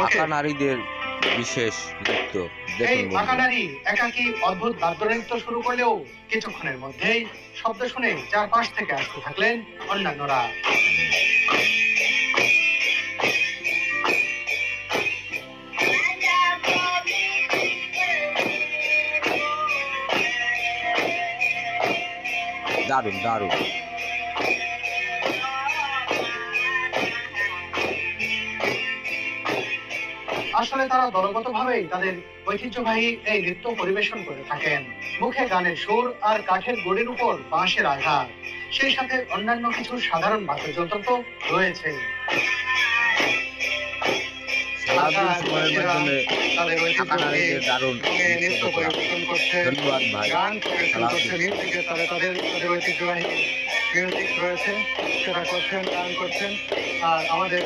আঁকা নারীদের বিশেষ নৃত্য এই আঁকা নারী একাকি অদ্ভুত বাদ্যনৃত্য শুরু করলেও কিছুক্ষণের মধ্যেই শব্দ শুনে চারপাশ থেকে আসতে থাকলেন অন্যান্যরা। দারুণ দারুণ। আসলে তারা দলগতভাবেই তাদের ঐতিহ্যবাহী এই নৃত্য পরিবেশন করে থাকেন। মুখে গানের সুর আর কাঠের গুড়ির উপর বাঁশের আঘাত। সেই সাথে অন্যান্য কিছু সাধারণ বাদ্যযন্ত্র তো রয়েছে। সেটা করছেন গান করছেন। আর আমাদের